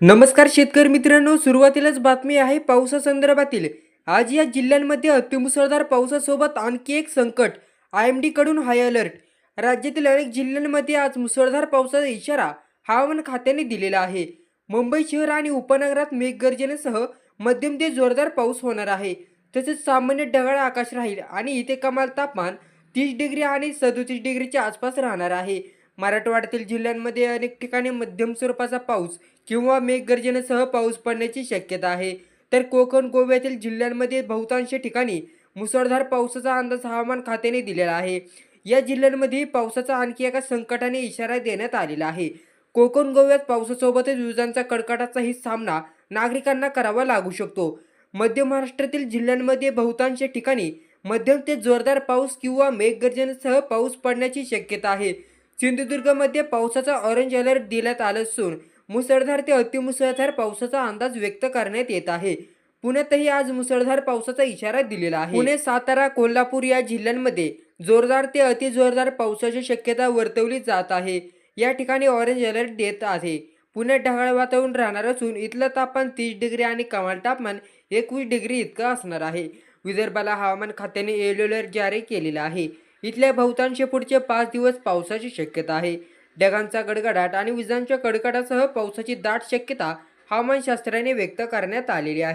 नमस्कार शेतकरी मित्रांनो सुरुवातीलाच बातमी आहे पावसासंदर्भातील आज या जिल्ह्यांमध्ये अतिमुसळधार पावसासोबत आणखी एक संकट आय एम डीकडून हाय अलर्ट. राज्यातील अनेक जिल्ह्यांमध्ये आज मुसळधार पावसाचा इशारा हवामान खात्याने दिलेला आहे. मुंबई शहर आणि उपनगरात मेघगर्जनेसह मध्यम ते जोरदार पाऊस होणार आहे. तसेच सामान्य ढगाळ आकाश राहील आणि इथे कमाल तापमान तीस डिग्री आणि सदोतीस डिग्रीच्या आसपास राहणार आहे. मराठवाड्यातील जिल्ह्यांमध्ये अनेक ठिकाणी मध्यम स्वरूपाचा पाऊस किंवा मेघगर्जनेसह पाऊस पडण्याची शक्यता आहे. तर कोकण गोव्यातील जिल्ह्यांमध्ये बहुतांश ठिकाणी मुसळधार पावसाचा अंदाज हवामान खात्याने दिलेला आहे. या जिल्ह्यांमध्ये पावसाचा आणखी एका संकटाने इशारा देण्यात आलेला आहे. कोकण गोव्यात पावसासोबतच विजांचा कडकडाचाही सामना नागरिकांना करावा लागू शकतो. मध्य महाराष्ट्रातील जिल्ह्यांमध्ये बहुतांश ठिकाणी मध्यम ते जोरदार पाऊस किंवा मेघगर्जनेसह पाऊस पडण्याची शक्यता आहे. सिंधुदुर्गमध्ये पावसाचा ऑरेंज अलर्ट देण्यात आला असून मुसळधार ते अतिमुसळधार पावसाचा अंदाज व्यक्त करण्यात येत आहे. पुण्यातही आज मुसळधार पावसाचा इशारा दिलेला आहे. पुणे सातारा कोल्हापूर या जिल्ह्यांमध्ये जोरदार ते अति जोरदार पावसाची शक्यता वर्तवली जात आहे. या ठिकाणी ऑरेंज अलर्ट देत आहे. पुण्यात ढगाळ वातावरण राहणार असून इथलं तापमान तीस डिग्री आणि कमाल तापमान एकवीस डिग्री इतकं असणार आहे. विदर्भाला हवामान खात्याने येलो अलर्ट जारी केलेला आहे. इथल्या बहुतांश पुढचे पाच दिवस पावसाची शक्यता आहे. ढगांचा गडगडाट आणि विजांच्या कडकडासह पावसाची दाट शक्यता हवामानशास्त्राने व्यक्त करण्यात आलेली आहे.